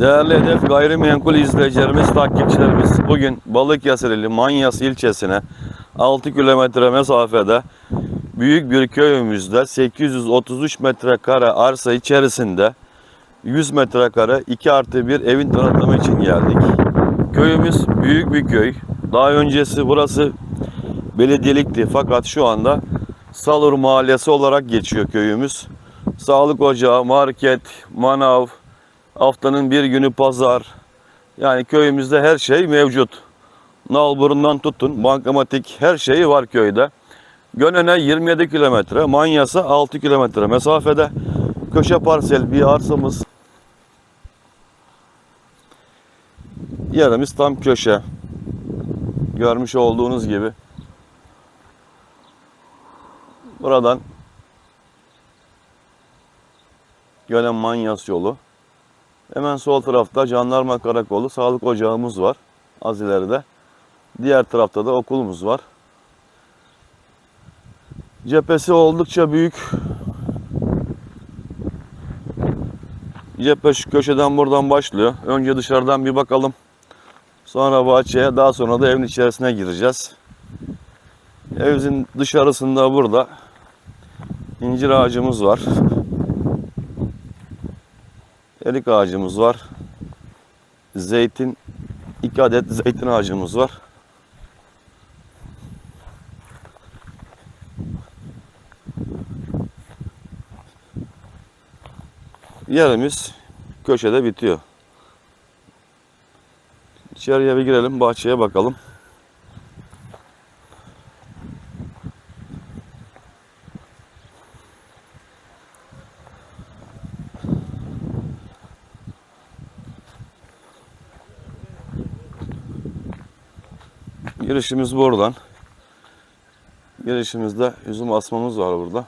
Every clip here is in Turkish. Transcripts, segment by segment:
Değerli hedef gayrimenkul izleyicilerimiz, takipçilerimiz bugün Balıkesirli Manyas ilçesine 6 kilometre mesafede büyük bir köyümüzde 833 metrekare arsa içerisinde 100 metrekare 2 artı 1 evin tanıtımı için geldik. Köyümüz büyük bir köy. Daha öncesi burası belediyelikti fakat şu anda Salur Mahallesi olarak geçiyor köyümüz. Sağlık ocağı, market, manav, haftanın bir günü pazar. Yani köyümüzde her şey mevcut. Nalburundan tutun, bankamatik her şeyi var köyde. Gönen'e 27 kilometre, Manyas'a 6 kilometre mesafede. Köşe parsel bir arsamız. Yerimiz tam köşe. Görmüş olduğunuz gibi. Buradan Gönen Manyas yolu. Hemen sol tarafta jandarma karakolu, sağlık ocağımız var. Az ileride. Diğer tarafta da okulumuz var. Cephesi oldukça büyük. Cephe şu köşeden buradan başlıyor. Önce dışarıdan bir bakalım. Sonra bahçeye, daha sonra da evin içerisine gireceğiz. Evin dışarısında burada incir ağacımız var. Erik ağacımız var. Zeytin, iki adet zeytin ağacımız var. Yerimiz köşede bitiyor. İçeriye bir girelim, bahçeye bakalım. Girişimiz buradan. Girişimizde üzüm asmamız var burada.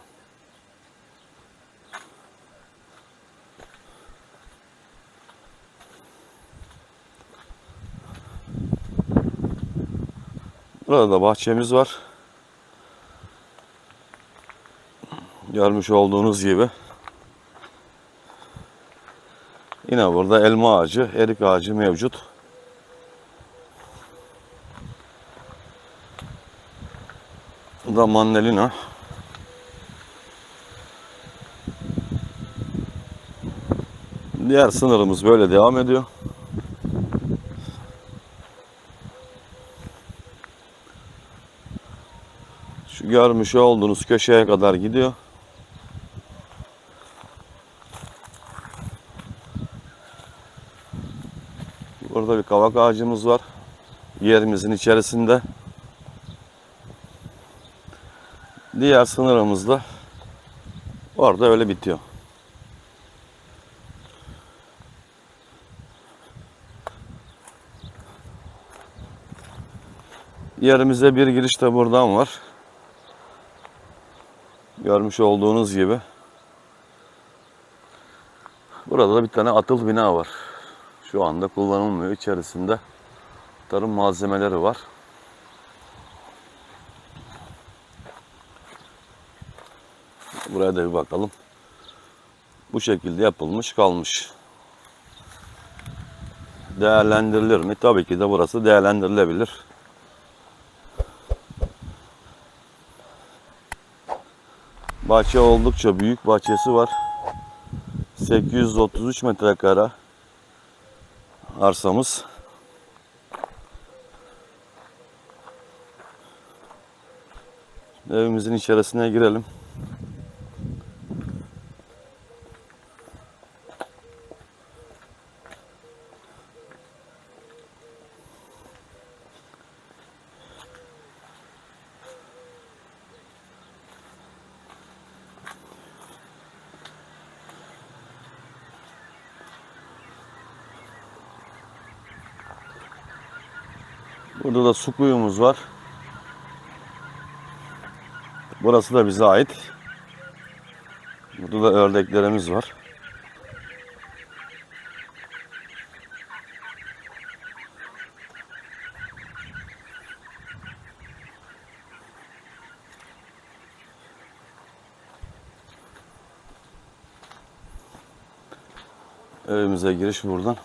Burada da bahçemiz var. Görmüş olduğunuz gibi. Yine burada elma ağacı, erik ağacı mevcut. Bu da mandalina. Diğer sınırımız böyle devam ediyor. Şu görmüş olduğunuz köşeye kadar gidiyor. Burada bir kavak ağacımız var. Yerimizin içerisinde. Diğer sınırımız da orada öyle bitiyor. Yerimize bir giriş de buradan var. Görmüş olduğunuz gibi. Burada da bir tane atıl bina var. Şu anda kullanılmıyor. İçerisinde tarım malzemeleri var. Buraya da bir bakalım. Bu şekilde yapılmış kalmış. Değerlendirilir mi? Tabii ki de burası değerlendirilebilir. Bahçe oldukça büyük bahçesi var. 833 metrekare arsamız. Evimizin içerisine girelim. Burada da su kuyumuz var. Burası da bize ait. Burada da ördeklerimiz var. Evimize giriş buradan.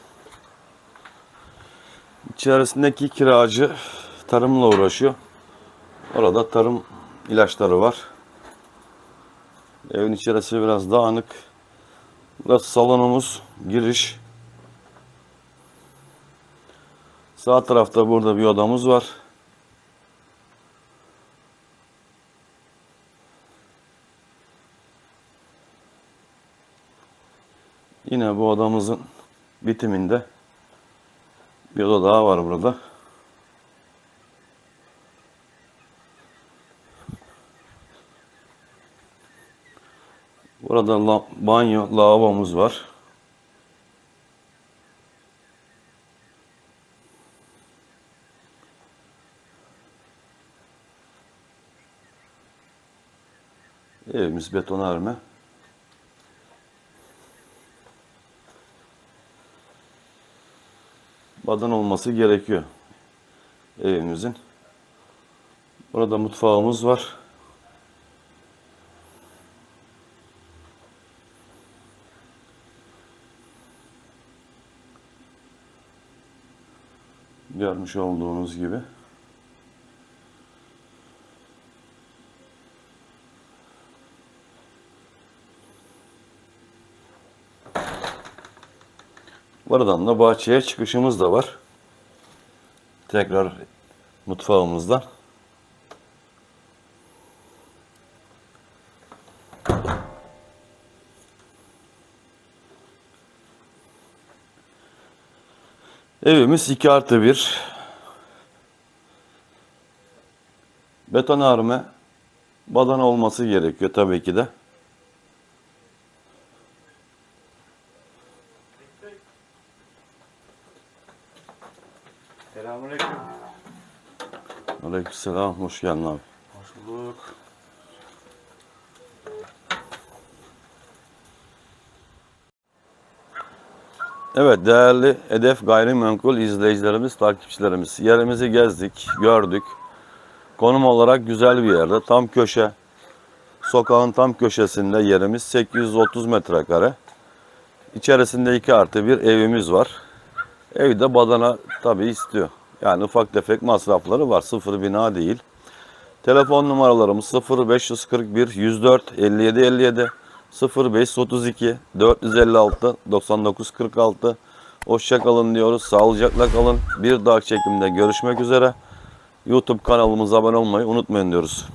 İçerisindeki kiracı tarımla uğraşıyor. Orada tarım ilaçları var. Evin içerisi biraz dağınık. Burası salonumuz, giriş. Sağ tarafta burada bir odamız var. Yine bu odamızın bitiminde bir oda daha var burada. Burada la- banyo, lavabomuz var. Evimiz betonarme. Badan olması gerekiyor evimizin. Burada mutfağımız var. Görmüş olduğunuz gibi. Buradan da bahçeye çıkışımız da var. Tekrar mutfağımızdan. Evimiz 2 artı 1. Betonarme badana olması gerekiyor tabii ki de. Selamünaleyküm. Aleykümselam, hoş geldin abi. Hoş bulduk. Evet değerli Hedef Gayrimenkul izleyicilerimiz, takipçilerimiz. Yerimizi gezdik, gördük. Konum olarak güzel bir yerde. Tam köşe, sokağın tam köşesinde yerimiz 830 metrekare. İçerisinde 2 artı bir evimiz var. Evde badana tabii istiyor. Yani ufak tefek masrafları var. Sıfır bina değil. Telefon numaralarımız 0541 104 57 57 0532 456 99 46 Hoşça kalın diyoruz. Sağlıcakla kalın. Bir dahaki çekimde görüşmek üzere. YouTube kanalımıza abone olmayı unutmayın diyoruz.